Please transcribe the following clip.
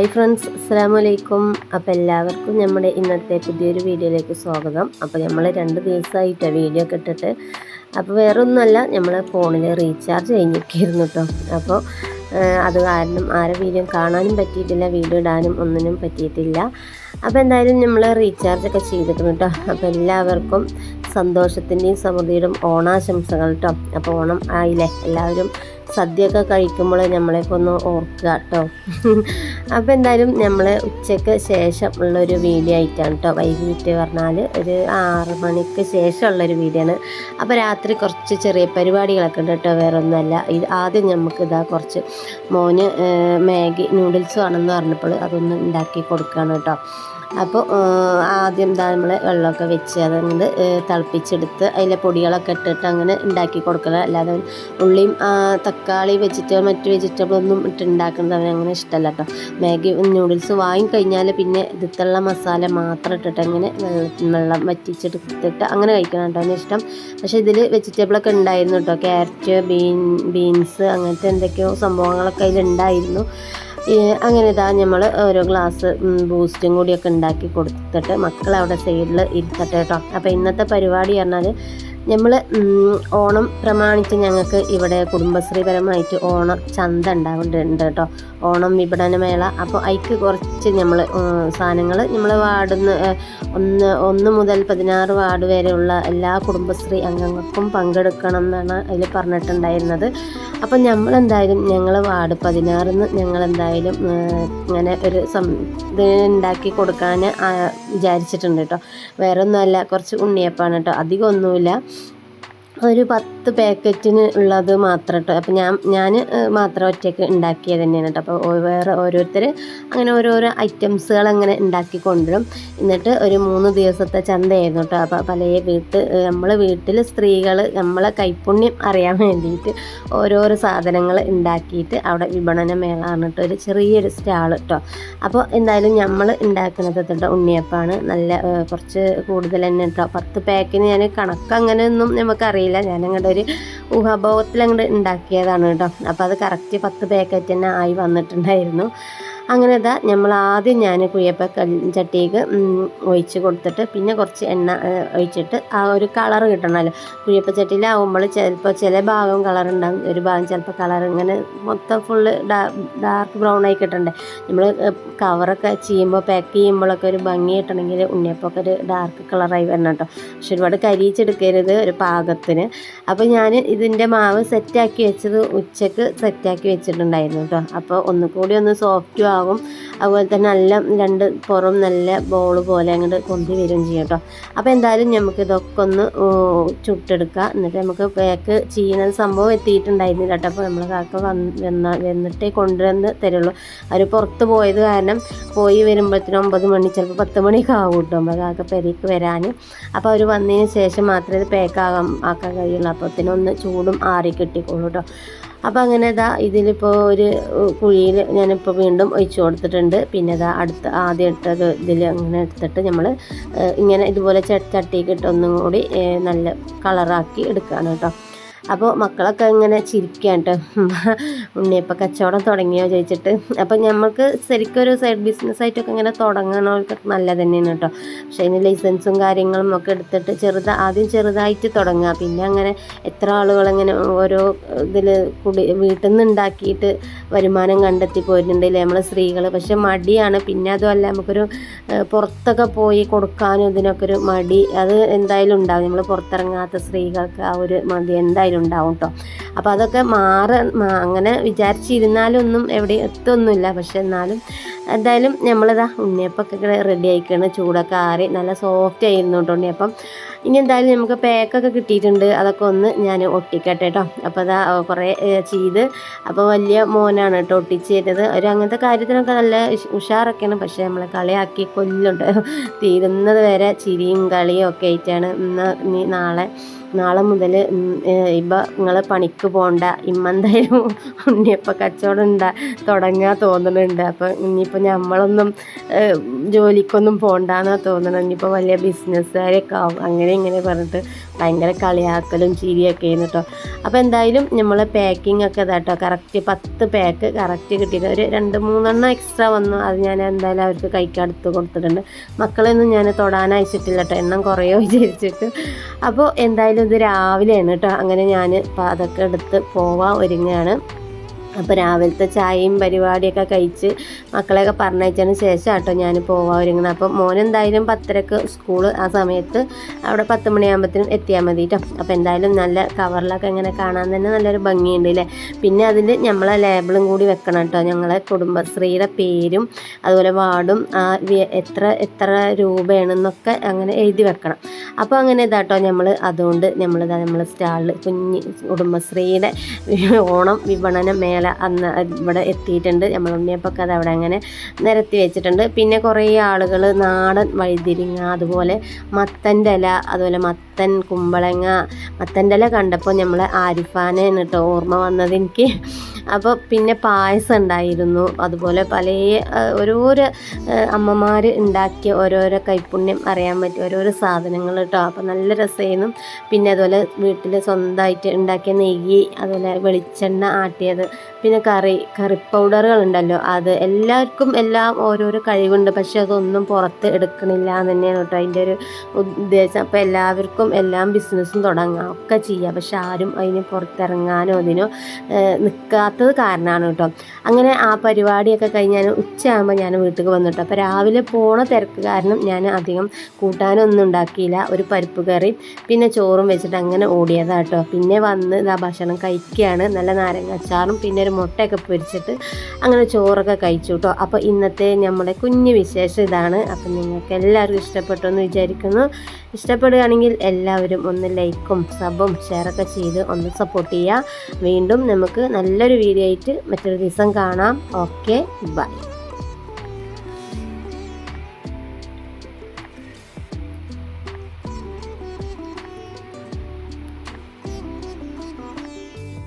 Hi friends അസ്സാം വലൈക്കും അപ്പോൾ എല്ലാവർക്കും നമ്മുടെ ഇന്നത്തെ പുതിയൊരു വീഡിയോയിലേക്ക് സ്വാഗതം. അപ്പോൾ നമ്മൾ രണ്ട് ദിവസമായിട്ടാണ് വീഡിയോ ഒക്കെ ഇട്ടിട്ട്. അപ്പോൾ വേറെ ഒന്നുമല്ല നമ്മൾ ഫോണിൽ റീചാർജ് കഴിഞ്ഞിരിക്കുന്നു കേട്ടോ അപ്പോൾ അത് കാരണം ആരെ വീഡിയോ കാണാനും പറ്റിയിട്ടില്ല വീഡിയോ ഇടാനും ഒന്നിനും പറ്റിയിട്ടില്ല. അപ്പോൾ എന്തായാലും നമ്മൾ റീചാർജ് ഒക്കെ ചെയ്തിട്ടുണ്ട് കേട്ടോ അപ്പോൾ എല്ലാവർക്കും സന്തോഷത്തിന്റെയും സമൃദ്ധിയുടെയും ഓണാശംസകൾ കേട്ടോ അപ്പോൾ ഓണം ആയില്ലേ? എല്ലാവരും സദ്യയൊക്കെ കഴിക്കുമ്പോൾ നമ്മളെയൊക്കെ ഒന്ന് ഓർക്കുക കേട്ടോ. അപ്പോൾ എന്തായാലും നമ്മൾ ഉച്ചയ്ക്ക് ശേഷം ഉള്ളൊരു വീഡിയോ ആയിട്ടാണ് കേട്ടോ. വൈകിട്ട് പറഞ്ഞാൽ ഒരു ആറ് മണിക്ക് ശേഷമുള്ളൊരു വീഡിയോ ആണ്. അപ്പോൾ രാത്രി കുറച്ച് ചെറിയ പരിപാടികളൊക്കെ ഉണ്ട് കേട്ടോ. വേറെ ഒന്നുമല്ല. ഇത് ആദ്യം നമുക്ക് ഇതാ കുറച്ച് മോന് മാഗി നൂഡിൽസ് വേണമെന്ന് പറഞ്ഞപ്പോൾ അതൊന്ന് ഉണ്ടാക്കി കൊടുക്കുകയാണ് കേട്ടോ. അപ്പോൾ ആദ്യം എന്താ നമ്മൾ വെള്ളമൊക്കെ വെച്ച് അതങ്ങനെ തിളപ്പിച്ചെടുത്ത് അതിലെ പൊടികളൊക്കെ ഇട്ടിട്ട് അങ്ങനെ ഉണ്ടാക്കി കൊടുക്കുക അല്ലാതെ ഉള്ളിയും തക്കാളി വെജിറ്റബിൾ മറ്റ് വെജിറ്റബിൾ ഒന്നും ഉണ്ടാക്കുന്നത് അങ്ങനെ ഇഷ്ടമല്ല കേട്ടോ മാഗി നൂഡിൽസ് വാങ്ങിക്കഴിഞ്ഞാൽ പിന്നെ ഇതിത്തുള്ള മസാല മാത്രം ഇട്ടിട്ട് അങ്ങനെ വെള്ളം വെള്ളം വറ്റിച്ചെടുത്തിട്ട് അങ്ങനെ കഴിക്കണം കേട്ടോ ഇഷ്ടം. പക്ഷേ ഇതിൽ വെജിറ്റബിളൊക്കെ ഉണ്ടായിരുന്നു കേട്ടോ ക്യാരറ്റ് ബീൻ ബീൻസ് അങ്ങനത്തെ എന്തൊക്കെയോ സംഭവങ്ങളൊക്കെ അതിലുണ്ടായിരുന്നു അങ്ങനെ ഇതാ നമ്മൾ ഓരോ ഗ്ലാസ് ബൂസ്റ്റും കൂടിയൊക്കെ ഉണ്ടാക്കി കൊടുത്തിട്ട് മക്കൾ അവിടെ സൈഡിൽ ഇരുത്തട്ടെ കേട്ടോ അപ്പോൾ ഇന്നത്തെ പരിപാടി പറഞ്ഞാൽ നമ്മൾ ഓണം പ്രമാണിച്ച് ഞങ്ങൾക്ക് ഇവിടെ കുടുംബശ്രീപരമായിട്ട് ഓണം ചന്ത ഉണ്ടാവുന്നുണ്ട് കേട്ടോ ഓണം വിപണനമേള അപ്പോൾ അതിക്ക് കുറച്ച് നമ്മൾ സാധനങ്ങൾ നമ്മൾ വാർഡിന്ന് ഒന്ന് ഒന്ന് മുതൽ പതിനാറ് വാർഡ് വരെയുള്ള എല്ലാ കുടുംബശ്രീ അംഗങ്ങൾക്കും പങ്കെടുക്കണം എന്നാണ് അതിൽ പറഞ്ഞിട്ടുണ്ടായിരുന്നത്. അപ്പം നമ്മളെന്തായാലും ഞങ്ങൾ വാർഡ് പതിനാറിന്ന് ഞങ്ങൾ എന്തായാലും ഇങ്ങനെ ഒരു സം ഉണ്ടാക്കി കൊടുക്കാൻ വിചാരിച്ചിട്ടുണ്ട് കേട്ടോ വേറെ ഒന്നുമല്ല കുറച്ച് ഉണ്ണിയപ്പാണ് കേട്ടോ അധികം ഒന്നുമില്ല ഒരു പത്ത് പാക്കറ്റിന് ഉള്ളത് മാത്രം കേട്ടോ അപ്പം ഞാൻ ഞാൻ മാത്രം ഒറ്റയ്ക്ക് ഉണ്ടാക്കിയത് തന്നെയാണ് കേട്ടോ അപ്പോൾ വേറെ ഓരോരുത്തർ അങ്ങനെ ഓരോരോ ഐറ്റംസുകൾ അങ്ങനെ ഉണ്ടാക്കി കൊണ്ടുവരും. എന്നിട്ട് ഒരു മൂന്ന് ദിവസത്തെ ചന്തയായിരുന്നു കേട്ടോ അപ്പോൾ പല വീട്ട് നമ്മൾ വീട്ടിൽ സ്ത്രീകൾ നമ്മളെ കൈപ്പുണ്യം അറിയാൻ വേണ്ടിയിട്ട് ഓരോരോ സാധനങ്ങൾ ഉണ്ടാക്കിയിട്ട് അവിടെ വിപണന മേള കേട്ടോ ഒരു ചെറിയൊരു സ്റ്റാൾ കേട്ടോ അപ്പോൾ എന്തായാലും നമ്മൾ ഉണ്ടാക്കുന്നത് കേട്ടോ ഉണ്ണിയപ്പാണ് നല്ല കുറച്ച് കൂടുതൽ തന്നെ കേട്ടോ പത്ത് പാക്കിന് ഞാൻ കണക്ക് അങ്ങനെയൊന്നും നമുക്കറിയില്ല ഞാൻ അങ്ങോട്ട് ഒരു ഊഹാഭോഗത്തിൽ അങ്ങോട്ട് ഉണ്ടാക്കിയതാണ് കേട്ടോ. അപ്പോൾ അത് കറക്റ്റ് പത്ത് പാക്കറ്റ് തന്നെ ആയി വന്നിട്ടുണ്ടായിരുന്നു. അങ്ങനെ ഇതാ നമ്മൾ ആദ്യം ഞാൻ കുയ്യപ്പ ചട്ടിക്ക് ഒഴിച്ച് കൊടുത്തിട്ട് പിന്നെ കുറച്ച് എണ്ണ ഒഴിച്ചിട്ട് ആ ഒരു കളർ കിട്ടണമല്ലോ കുയ്യപ്പ ചട്ടിയിലാവുമ്പോൾ ചിലപ്പോൾ ചില ഭാഗം കളർ ഉണ്ടാകും ഒരു ഭാഗം ചിലപ്പോൾ കളർ ഇങ്ങനെ മൊത്തം ഫുള്ള് ഡാർക്ക് ബ്രൗൺ ആയി കിട്ടണ്ടേ. നമ്മൾ കവറൊക്കെ ചെയ്യുമ്പോൾ പാക്ക് ചെയ്യുമ്പോഴൊക്കെ ഒരു ഭംഗി കിട്ടണമെങ്കിൽ ഉണ്ണിയപ്പൊക്കെ ഒരു ഡാർക്ക് കളറായി വരണം കേട്ടോ പക്ഷെ ഒരുപാട് കരിയിച്ചെടുക്കരുത് ഒരു പാകത്തിന്. അപ്പോൾ ഞാൻ ഇതിന്റെ മാവ് സെറ്റാക്കി വെച്ചത് ഉച്ചയ്ക്ക് സെറ്റാക്കി വെച്ചിട്ടുണ്ടായിരുന്നു കേട്ടോ അപ്പോൾ ഒന്നുകൂടി ഒന്ന് സോഫ്റ്റും ആകും അതുപോലെ തന്നെ നല്ല രണ്ട് പുറം നല്ല ബോൾ പോലെ അങ്ങോട്ട് കൊന്തി വരും ചെയ്യും കേട്ടോ അപ്പോൾ എന്തായാലും നമുക്ക് ഇതൊക്കെ ഒന്ന് ചുട്ടെടുക്കുക ചുട്ടെടുക്കാം. എന്നിട്ട് നമുക്ക് പാക്ക് ചെയ്യുന്ന സംഭവം എത്തിയിട്ടുണ്ടായിരുന്നില്ല കേട്ടോ അപ്പോൾ നമ്മൾ കാക്ക വന്ന് വന്ന വന്നിട്ടേ കൊണ്ടുവന്ന് തരുള്ളൂ. അവർ പുറത്ത് പോയത് കാരണം പോയി വരുമ്പോഴത്തേനും ഒമ്പത് മണി ചിലപ്പോൾ പത്ത് മണിയൊക്കെ ആവും കേട്ടോ നമ്മൾ കാക്ക പെരേക്ക് വരാൻ അപ്പോൾ അവർ വന്നതിന് ശേഷം മാത്രമേ ഇത് പാക്കാകാൻ ആക്കാൻ കഴിയുള്ളൂ. അപ്പോഴത്തേനും ഒന്ന് ചൂടും ആറി കിട്ടിക്കോളൂ കേട്ടോ അപ്പോൾ അങ്ങനെ ഇതാ ഇതിലിപ്പോൾ ഒരു കുഴിയിൽ ഞാനിപ്പോൾ വീണ്ടും ഒഴിച്ചു കൊടുത്തിട്ടുണ്ട്. പിന്നെ ഇതാ അടുത്ത ആദ്യം ഇട്ടത് ഇതിൽ അങ്ങനെ എടുത്തിട്ട് നമ്മൾ ഇങ്ങനെ ഇതുപോലെ ചട്ടിയൊക്കെ ചട്ടിക്ക് ഇട്ട് ഒന്നും കൂടി നല്ല കളറാക്കി എടുക്കുകയാണ് കേട്ടോ. അപ്പോൾ മക്കളൊക്കെ ഇങ്ങനെ ചിരിക്കുകയാണ് കേട്ടോ ഉണ്ണിയപ്പം കച്ചവടം തുടങ്ങിയോ ചോദിച്ചിട്ട്. അപ്പോൾ നമുക്ക് ശരിക്കും ഒരു സൈഡ് ബിസിനസ്സായിട്ടൊക്കെ ഇങ്ങനെ തുടങ്ങണവർക്ക് നല്ല തന്നെയാണ് കേട്ടോ പക്ഷേ അതിന് ലൈസൻസും കാര്യങ്ങളും ഒക്കെ എടുത്തിട്ട് ചെറുത ആദ്യം ചെറുതായിട്ട് തുടങ്ങുക. പിന്നെ അങ്ങനെ എത്ര ആളുകളിങ്ങനെ ഓരോ ഇതിൽ കുടി വീട്ടിൽ നിന്ന് ഉണ്ടാക്കിയിട്ട് വരുമാനം കണ്ടെത്തി പോയിട്ടുണ്ടല്ലേ നമ്മൾ സ്ത്രീകൾ പക്ഷെ മടിയാണ്. പിന്നെ അതുമല്ല നമുക്കൊരു പുറത്തൊക്കെ പോയി കൊടുക്കാനും ഇതിനൊക്കെ ഒരു മടി. അത് എന്തായാലും ഉണ്ടാവും. നമ്മൾ പുറത്തിറങ്ങാത്ത സ്ത്രീകൾക്ക് ആ ഒരു മടി എന്തായാലും ഉണ്ടാവും കേട്ടോ അപ്പോൾ അതൊക്കെ മാറ അങ്ങനെ വിചാരിച്ചിരുന്നാലൊന്നും എവിടെ എത്തൊന്നുമില്ല. പക്ഷെ എന്നാലും എന്തായാലും നമ്മളിതാ ഉണ്ണിയപ്പൊക്കെ റെഡി ആയിക്കാണ്. ചൂടൊക്കെ ആറി നല്ല സോഫ്റ്റ് ആയിരുന്നു കേട്ടോ ഉണ്ണിയപ്പം. ഇനി എന്തായാലും നമുക്ക് പാക്കൊക്കെ കിട്ടിയിട്ടുണ്ട്. അതൊക്കെ ഒന്ന് ഞാൻ ഒട്ടിക്കട്ടെ കേട്ടോ അപ്പോൾ അതാ കുറേ ചെയ്ത്. അപ്പോൾ വലിയ മോനാണ് കേട്ടോ ഒട്ടിച്ച് തരുന്നത്. ഒരു അങ്ങനത്തെ കാര്യത്തിനൊക്കെ നല്ല ഉഷ്- ഉഷാറൊക്കെയാണ്. പക്ഷേ നമ്മളെ കളിയാക്കി കൊല്ലുണ്ട്. തീരുന്നത് വരെ ചിരിയും കളിയും ഒക്കെ ആയിട്ടാണ് ഇന്ന് ഇനി നാളെ നാളെ മുതൽ ഇപ്പം നിങ്ങൾ പണിക്ക് പോകണ്ട ഇമ്മെന്തായാലും ഉണ്ണിയപ്പം കച്ചവടം ഉണ്ടാ തുടങ്ങാൻ തോന്നുന്നുണ്ട് അപ്പം ഇനിയിപ്പോൾ നമ്മളൊന്നും ജോലിക്കൊന്നും പോകണ്ടെന്നാ തോന്നുന്നത് ഇനിയിപ്പോൾ വലിയ ബിസിനസ്സുകാരൊക്കെ ആവും. അങ്ങനെ ഇങ്ങനെ പറഞ്ഞിട്ട് ഭയങ്കര കളിയാക്കലും ചിരിയൊക്കെ ആയിരുന്നു കേട്ടോ അപ്പോൾ എന്തായാലും നമ്മൾ പാക്കിംഗ് ഒക്കെ ഇതാട്ടോ കറക്റ്റ് പത്ത് പാക്ക് കറക്റ്റ് കിട്ടിയിട്ട് ഒരു രണ്ട് മൂന്നെണ്ണം എക്സ്ട്രാ വന്നു. അത് ഞാൻ എന്തായാലും അവർക്ക് കഴിക്കടുത്ത് കൊടുത്തിട്ടുണ്ട്. മക്കളെയൊന്നും ഞാൻ തൊടാൻ അയച്ചിട്ടില്ല കേട്ടോ എണ്ണം കുറയോ വിചാരിച്ചിട്ട്. അപ്പോൾ എന്തായാലും ഇത് രാവിലെയാണ് കേട്ടോ. അങ്ങനെ ഞാൻ അതൊക്കെ എടുത്ത് പോവാൻ ഒരുങ്ങുകയാണ് അപ്പോൾ രാവിലത്തെ ചായയും പരിപാടിയൊക്കെ കഴിച്ച് മക്കളെയൊക്കെ പറഞ്ഞയച്ചതിന് ശേഷം കേട്ടോ ഞാൻ പോവാറിങ്ങനെ ഒരുങ്ങുന്നത്. മോനെന്തായാലും പത്തരക്ക് സ്കൂൾ ആ സമയത്ത് അവിടെ പത്ത് മണിയാകുമ്പോഴത്തേനും എത്തിയാൽ മതി കേട്ടോ അപ്പോൾ എന്തായാലും നല്ല കവറിലൊക്കെ ഇങ്ങനെ കാണാൻ തന്നെ നല്ലൊരു ഭംഗിയുണ്ട് അല്ലേ പിന്നെ അതിൽ നമ്മളെ ലേബിളും കൂടി വെക്കണം കേട്ടോ ഞങ്ങളെ കുടുംബശ്രീയുടെ പേരും അതുപോലെ വാർഡും എത്ര എത്ര രൂപയാണെന്നൊക്കെ അങ്ങനെ എഴുതി വെക്കണം. അപ്പോൾ അങ്ങനെ ഇതാട്ടോ നമ്മൾ അതുകൊണ്ട് നമ്മളിതാ നമ്മളെ സ്റ്റാളിൽ കുഞ്ഞ് കുടുംബശ്രീയുടെ ഓണം വിപണന മേള അന്ന് ഇവിടെ എത്തിയിട്ടുണ്ട്. നമ്മൾ ഉണ്ണിയപ്പൊക്കെ അത് അവിടെ അങ്ങനെ നിരത്തി വെച്ചിട്ടുണ്ട്. പിന്നെ കുറേ ആളുകൾ നാടൻ വഴുതിരിങ്ങ അതുപോലെ മത്തന്റെ ഇല അതുപോലെ മത്തൻ കുമ്പളങ്ങ മത്തന്റെ ഇല കണ്ടപ്പോൾ നമ്മൾ ആരിഫാനെ കേട്ടോ ഓർമ്മ വന്നത് എനിക്ക്. അപ്പോൾ പിന്നെ പായസം ഉണ്ടായിരുന്നു. അതുപോലെ പല ഓരോരോ അമ്മമാർ ഉണ്ടാക്കിയ ഓരോരോ കൈപ്പുണ്യം അറിയാൻ പറ്റും ഓരോരോ സാധനങ്ങൾ കേട്ടോ അപ്പോൾ നല്ല രസമായിരുന്നു. പിന്നെ അതുപോലെ വീട്ടിൽ സ്വന്തമായിട്ട് ഉണ്ടാക്കിയ നെയ്യ് അതുപോലെ വെളിച്ചെണ്ണ ആട്ടിയത്. പിന്നെ കറി കറി പൗഡറുകൾ ഉണ്ടല്ലോ അത് എല്ലാവർക്കും എല്ലാം ഓരോരോ കഴിവുണ്ട്. പക്ഷെ അതൊന്നും പുറത്ത് എടുക്കണില്ല എന്ന് തന്നെയാണ് കേട്ടോ അതിന്റെ ഒരു ഉദ്ദേശം. അപ്പോൾ എല്ലാവർക്കും എല്ലാം ബിസിനസ്സും തുടങ്ങാം. ഒക്കെ ചെയ്യാം. പക്ഷെ ആരും അതിന് പുറത്തിറങ്ങാനോ അതിനോ നിൽക്കാത്തത് കാരണമാണ് കേട്ടോ. അങ്ങനെ ആ പരിപാടിയൊക്കെ കഴിഞ്ഞ് ഞാൻ ഉച്ചയാകുമ്പോൾ ഞാൻ വീട്ടിൽ കേട്ടോ. അപ്പോൾ രാവിലെ പോണ തിരക്ക് കാരണം ഞാൻ അധികം കൂട്ടാനൊന്നും ഉണ്ടാക്കിയില്ല. ഒരു പരിപ്പ് കറി പിന്നെ ചോറും വെച്ചിട്ട് അങ്ങനെ ഓടിയതാട്ടോ പിന്നെ വന്ന് ഇതാ ഭക്ഷണം കഴിക്കുകയാണ്. നല്ല നാരങ്ങ അച്ചാറും പിന്നെ ഒരു മുട്ടയൊക്കെ പൊരിച്ചിട്ട് അങ്ങനെ ചോറൊക്കെ കഴിച്ചു കേട്ടോ. അപ്പോൾ ഇന്നത്തെ നമ്മുടെ കുഞ്ഞു വിശേഷം ഇതാണ്. അപ്പം നിങ്ങൾക്ക് എല്ലാവർക്കും ഇഷ്ടപ്പെട്ടു എന്ന് വിചാരിക്കുന്നു. ഇഷ്ടപ്പെടുകയാണെങ്കിൽ എല്ലാവരും ഒന്ന് ലൈക്കും സബും ഷെയറൊക്കെ ചെയ്ത് ഒന്ന് സപ്പോർട്ട് ചെയ്യുക. വീണ്ടും നമുക്ക് നല്ലൊരു വീഡിയോ ആയിട്ട് മറ്റൊരു ദിവസം കാണാം. Okay bye.